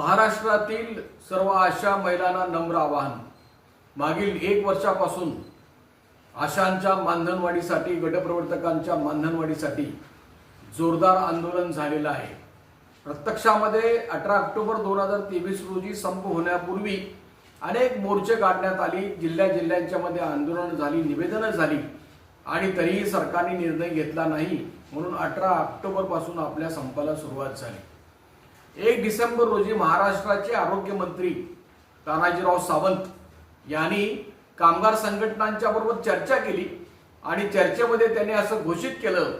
महाराष्ट्रातील सर्व आशा महिलांना नम्र आवाहन. मागील एक वर्षापासून आशांच्या मानधनवाढीसाठी गटप्रवर्तकांच्या मानधनवाढीसाठी जोरदार आंदोलन झालेलं आहे. प्रत्यक्षामध्ये अठरा ऑक्टोबर दोन हजार तेवीस रोजी संप होण्यापूर्वी अनेक मोर्चे काढण्यात आली जिल्ह्या जिल्ह्यांच्या मध्ये आंदोलन झाली निवेदनं झाली आणि तरीही सरकारने निर्णय घेतला नाही म्हणून अठरा ऑक्टोबरपासून आपल्या संपाला सुरुवात झाली. एक डिसेंबर रोजी महाराष्ट्राचे आरोग्यमंत्री तानाजीराव सावंत यांनी कामगार संघटनांच्या बरोबर चर्चा केली आणि चर्चेमध्ये त्यांनी असं घोषित केलं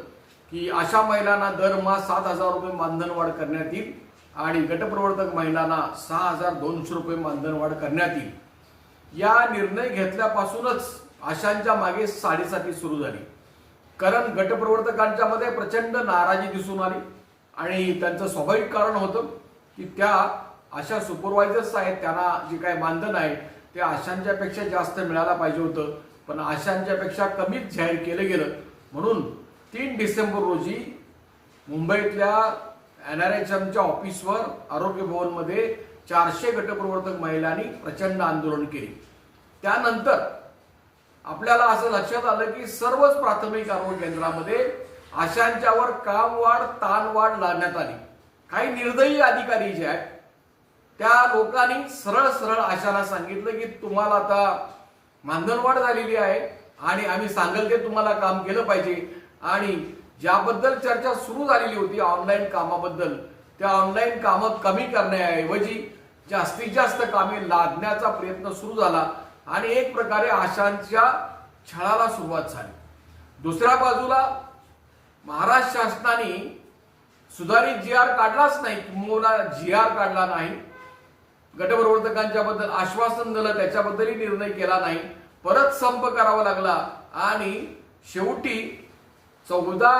की अशा महिलांना दरमहा सात हजार रुपये मानधन वाढ करण्यात येईल आणि गटप्रवर्तक महिलांना सहा हजार दोनशे रुपये मानधन वाढ करण्यात येईल. या निर्णय घेतल्यापासूनच आशांच्या मागे साडेसाती सुरू झाली. कारण गटप्रवर्तकांच्या मध्ये प्रचंड नाराजी दिसून आली. आणि त्यांचं स्वाभाविक कारण होतं की त्या अशा सुपरवायझर्स आहेत त्यांना जे काय मानधन आहे ते आशांच्यापेक्षा जास्त मिळायला पाहिजे होतं. पण आशांच्यापेक्षा कमीच जाहीर केलं गेलं. म्हणून तीन डिसेंबर रोजी मुंबईतल्या एन आर एच एमच्या ऑफिसवर आरोग्य भवनमध्ये चारशे गटप्रवर्तक महिलांनी प्रचंड आंदोलन केले. त्यानंतर आपल्याला असं लक्षात आलं की सर्वच प्राथमिक आरोग्य केंद्रामध्ये आशांच्यावर कामवाढ ताणवाढ लादण्यात आली. काही निर्दयी अधिकारी जे आहेत त्या लोकांनी सरळ सरळ आशाला सांगितलं की तुम्हाला आता मानधनवाढ झालेली आहे आणि आम्ही सांगेल ते तुम्हाला काम केलं पाहिजे. आणि ज्याबद्दल चर्चा सुरू झालेली होती ऑनलाईन कामाबद्दल त्या ऑनलाईन कामं कमी करण्याऐवजी जास्तीत जास्त कामे लादण्याचा प्रयत्न सुरू झाला आणि एक प्रकारे आशांच्या छळाला सुरुवात झाली. दुसऱ्या बाजूला महाराष्ट्र शासनाने सुधारित जी आर काढलाच नाही. किंवा जी आर काढला नाही. गटप्रवर्तकांच्या बद्दल आश्वासन दिलं त्याच्याबद्दलही निर्णय केला नाही. परत संप करावा लागला. आणि शेवटी चौदा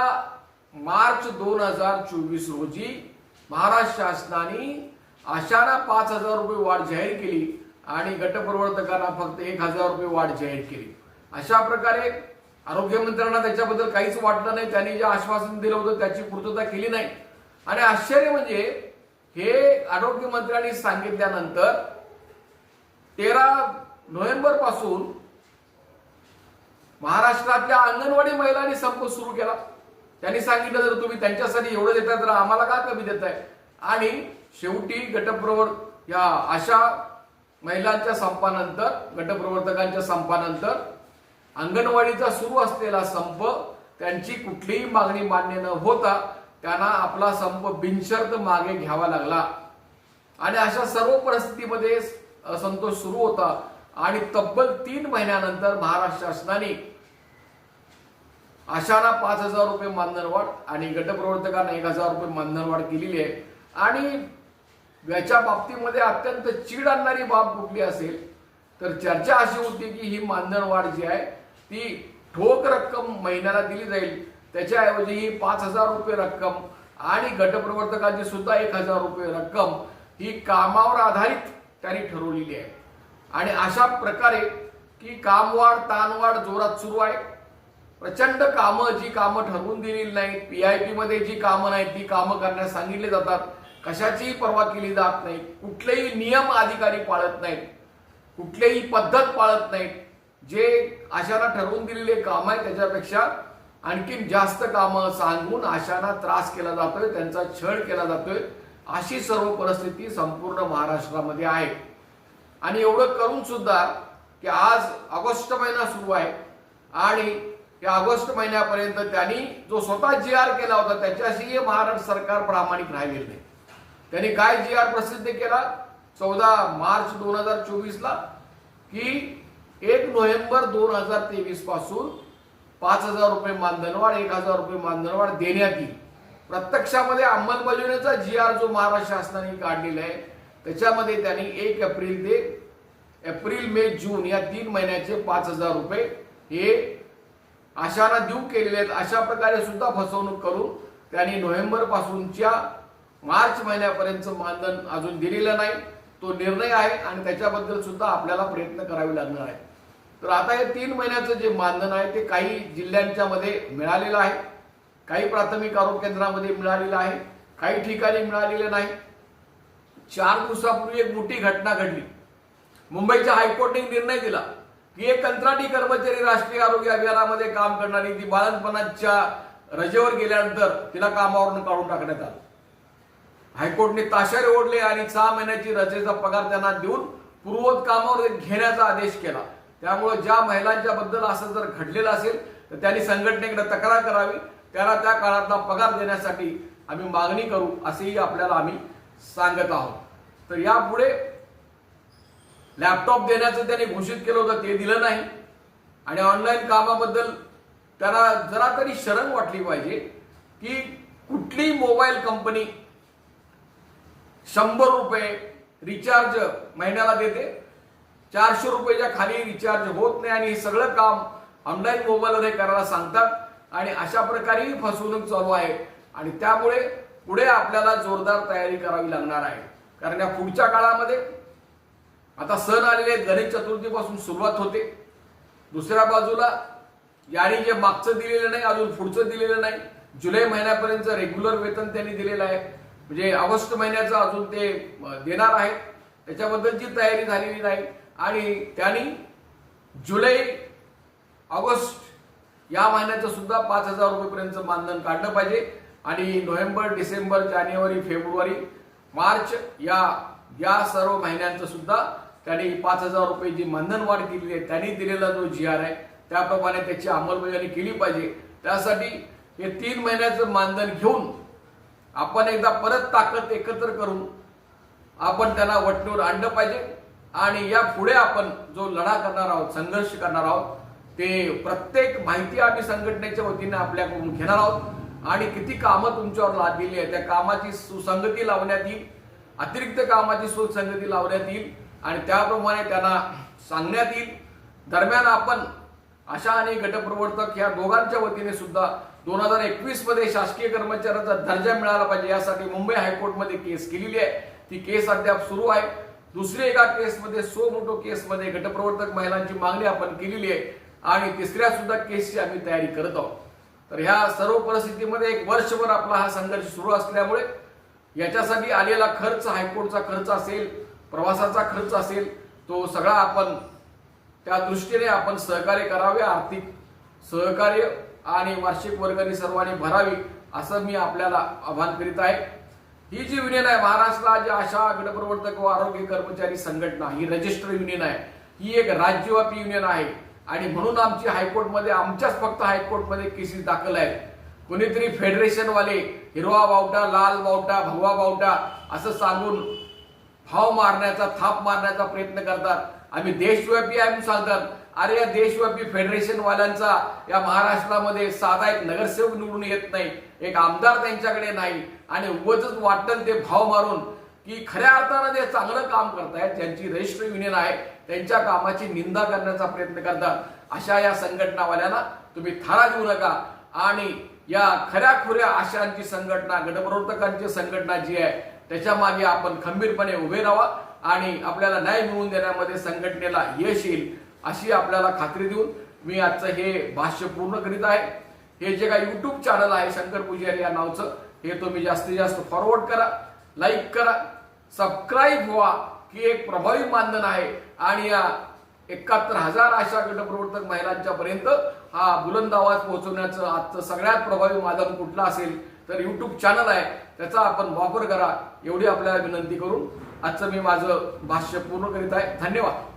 मार्च दोन हजार चोवीस रोजी महाराष्ट्र शासनाने आशाना पाच हजार रुपये वाढ जाहीर केली आणि गटप्रवर्तकांना फक्त एक हजार रुपये वाढ जाहीर केली. अशा प्रकारे आरोग्यमंत्र्यांना त्याच्याबद्दल काहीच वाटलं नाही. त्यांनी जे आश्वासन दिलं होतं त्याची पूर्तता केली नाही. आणि आश्चर्य म्हणजे हे आरोग्य मंत्र्यांनी सांगितल्यानंतर तेरा नोव्हेंबरपासून महाराष्ट्रातल्या अंगणवाडी महिलांनी संप सुरू केला. त्यांनी सांगितलं जर तुम्ही त्यांच्यासाठी एवढं देताय तर आम्हाला का कमी देताय? आणि शेवटी गटप्रवर या अशा महिलांच्या संपानंतर गटप्रवर्तकांच्या संपानंतर अंगणवाडीचा सुरू असलेला संप त्यांची कुठलीही मागणी मान्य न होता त्यांना आपला संप बिनशर्त मागे घ्यावा लागला. आणि अशा सर्व परिस्थितीमध्ये असंतोष सुरू होता. आणि तब्बल तीन महिन्यानंतर महाराष्ट्र शासनाने आशाना पाच हजार रुपये मानधनवाढ आणि गटप्रवर्तकांना एक हजार रुपये मानधनवाढ केलेली आहे. आणि याच्या बाबतीमध्ये अत्यंत चीड आणणारी बाब कुठली असेल? तर चर्चा अशी होती की ही मानधनवाढ जी आहे ती ठोक रक्कम महिन्याला दिली जाईल. त्याच्याऐवजी ही पाच हजार रुपये रक्कम आणि गटप्रवर्तकांची सुद्धा एक हजार रुपये रक्कम ही कामावर आधारित त्यांनी ठरवलेली आहे. आणि अशा प्रकारे की कामवाढ ताणवाढ जोरात सुरू आहे. प्रचंड कामं जी कामं ठरवून दिलेली नाहीत. पी आय पीमध्ये जी कामं नाहीत ती कामं करण्यास सांगितले जातात. कशाचीही पर्वा केली जात नाही. कुठलेही नियम अधिकारी पाळत नाहीत. कुठलीही पद्धत पाळत नाहीत. जे आशाला ठरवून दिलेले काम आहे त्याच्यापेक्षा आणखीन जास्त कामं सांगून आशांना त्रास केला जातोय त्यांचा छळ केला जातोय अशी सर्व परिस्थिती संपूर्ण महाराष्ट्रामध्ये आहे. आणि एवढं करून सुद्धा की आज ऑगस्ट महिना सुरू आहे आणि या ऑगस्ट महिन्यापर्यंत त्यांनी जो स्वतः जी आर केला होता त्याच्याशी महाराष्ट्र सरकार प्रामाणिक राहिलेलं नाही. त्यांनी काय जी आर प्रसिद्ध केला? चौदा मार्च दोन हजार चोवीसला की एक नोव्हेंबर दोन हजार तेवीसपासून पाच हजार रुपये मानधनवाढ एक हजार रुपये मानधनवाढ देण्यात येईल. प्रत्यक्षामध्ये अंमलबजावणीचा जी आर जो महाराष्ट्र शासनाने काढलेला आहे त्याच्यामध्ये त्यांनी एक एप्रिल ते एप्रिल मे जून या तीन महिन्याचे पाच हजार रुपये हे आशाना देऊ केलेले आहेत. अशा प्रकारे सुद्धा फसवणूक करून त्यांनी नोव्हेंबर पासूनच्या मार्च महिन्यापर्यंत मानधन अजून दिलेलं नाही. तो निर्णय आहे आणि त्याच्याबद्दल सुद्धा आपल्याला प्रयत्न करावे लागणार आहे तर आता हे तीन महिन्याचं जे मानधन आहे ते काही जिल्ह्यांच्या मध्ये मिळालेलं आहे. काही प्राथमिक आरोग्य केंद्रामध्ये मिळालेलं आहे काही ठिकाणी मिळालेलं नाही. चार दिवसापूर्वी एक मोठी घटना घडली. मुंबईच्या हायकोर्टने निर्णय दिला की एक कंत्राटी कर्मचारी राष्ट्रीय आरोग्य अभियानामध्ये काम करणारी ती बाळंतपणाच्या रजेवर गेल्यानंतर तिला कामावरून काढून टाकण्यात आलं. हायकोर्टने ताशारे ओढले आणि सहा महिन्याची रजेचा पगार त्यांना देऊन पूर्वत कामावर घेण्याचा आदेश केला. त्यामुळे ज्या महिलांच्या बद्दल असं जर घडलेलं असेल तर त्यांनी संघटनेकडे तक्रार करावी. त्यांना त्या काळातला पगार देण्यासाठी आम्ही मागणी करू असेही आपल्याला आम्ही सांगत आहोत. तर यापुढे लॅपटॉप देण्याचं त्यांनी घोषित केलं होतं ते दिलं नाही. आणि ऑनलाईन कामाबद्दल त्यांना जरा तरी शरण वाटली पाहिजे की कुठली मोबाईल कंपनी शंभर रुपये रिचार्ज महिन्याला देते चारशे रुपयाच्या खाली रिचार्ज होत नाही आणि हे सगळं काम ऑनलाईन मोबाईलवर हे करायला सांगतात. आणि अशा प्रकारेही फसवणूक चालू आहे. आणि त्यामुळे पुढे आपल्याला जोरदार तयारी करावी लागणार आहे. कारण या पुढच्या काळामध्ये आता सण आलेले गणेश चतुर्थीपासून सुरुवात होते. दुसऱ्या बाजूला याने जे मागचं दिलेलं नाही अजून पुढचं दिलेलं नाही जुलै महिन्यापर्यंत रेग्युलर वेतन त्यांनी दिलेलं आहे. म्हणजे ऑगस्ट महिन्याचं अजून ते देणार आहेत त्याच्याबद्दलची तयारी झालेली नाही. आणि त्यांनी जुलै ऑगस्ट या महिन्याचं सुद्धा पाच हजार रुपयेपर्यंत मानधन काढलं पाहिजे. आणि नोव्हेंबर डिसेंबर जानेवारी फेब्रुवारी मार्च या या सर्व महिन्यांचं सुद्धा त्यांनी पाच हजार रुपये जी मानधन वाढ केलेली आहे त्यांनी दिलेला जो जी आर आहे त्याप्रमाणे त्याची अंमलबजावणी केली पाहिजे. त्यासाठी हे तीन महिन्याचं मानधन घेऊन आपण एकदा परत ताकद एकत्र करून आपण त्यांना वटणीवर आणलं पाहिजे. आणि या पुढे आपण जो लढा करणार आहोत संघर्ष करणार आहोत ते प्रत्येक माहिती आम्ही संघटनेच्या वतीने आपल्याकडून घेणार आहोत. आणि किती कामं तुमच्यावर लादलेली आहे त्या कामाची सुसंगती लावण्यात येईल अतिरिक्त कामाची सुसंगती लावण्यात येईल आणि त्याप्रमाणे त्यांना सांगण्यात येईल. दरम्यान आपण अशा आणि गटप्रवर्तक या दोघांच्या वतीने सुद्धा दोन हजार एकवीसमध्ये शासकीय कर्मचाऱ्याचा दर्जा मिळाला पाहिजे. यासाठी मुंबई हायकोर्टमध्ये केस केलेली आहे. ती केस अद्याप सुरू आहे. दुसरी एका केसमध्ये सो मोठो केसमध्ये गटप्रवर्तक महिलांची मागणी आपण केलेली आहे आणि तिसऱ्या सुद्धा केसची आम्ही तयारी करत आहोत. तर ह्या सर्व परिस्थितीमध्ये एक वर्षभर आपला हा संघर्ष सुरू असल्यामुळे याच्यासाठी आलेला खर्च हायकोर्टचा खर्च असेल प्रवासाचा खर्च असेल तो सगळा आपण त्या दृष्टीने आपण सहकार्य करावे आर्थिक सहकार्य आणि वार्षिक वर्गणी सर्वांनी भरावी असं मी आपल्याला आवाहन करीत आहे. ही जी युनियन आहे महाराष्ट्र जी आशा गटप्रवर्तक व आरोग्य कर्मचारी संघटना ही रजिस्टर युनियन आहे. ही एक राज्यव्यापी युनियन आहे. आणि म्हणून आमची हायकोर्टमध्ये आमच्याच फक्त हायकोर्टमध्ये केसेस दाखल आहेत. कोणीतरी फेडरेशनवाले हिरवा बावटा लाल बावटा भगवा बावटा असं सांगून भाव मारण्याचा थाप मारण्याचा प्रयत्न करतात. आम्ही देशव्यापी आहे म्हणून सांगतात. अरे या देशव्यापी फेडरेशन वाल्यांचा या महाराष्ट्रामध्ये साधा एक नगरसेवक निवडून येत नाही एक आमदार त्यांच्याकडे नाही आणि उगच वाटतं ते भाव मारून की खऱ्या अर्थानं ते चांगलं काम करतायत ज्यांची रजिस्टर युनियन आहे त्यांच्या कामाची निंदा करण्याचा प्रयत्न करतात. अशा या संघटनावाल्यांना तुम्ही थारा देऊ नका. आणि या खऱ्या खुऱ्या आशांची संघटना गटप्रवर्तकांची संघटना जी आहे त्याच्यामागे आपण खंबीरपणे उभे राहा आणि आपल्याला न्याय मिळवून देण्यामध्ये संघटनेला यश येईल. अशी आपल्याला खात्री देऊन मी आजचं हे भाष्य पूर्ण करीत आहे. हे जे काही युट्यूब चॅनल आहे शंकर पुजारी या नावचं हे तुम्ही जास्तीत जास्त फॉरवर्ड करा लाईक करा सबस्क्राईब व्हा की एक प्रभावी मानधन आहे. आणि या एकाहत्तर हजार अशा गटप्रवर्तक महिलांच्या पर्यंत हा बुलंद आवाज पोहोचवण्याचं आजचं सगळ्यात प्रभावी माध्यम कुठलं असेल तर युट्यूब चॅनल आहे. त्याचा आपण वापर करा एवढी आपल्याला विनंती करून आजचं मी माझं भाष्य पूर्ण करीत आहे. धन्यवाद.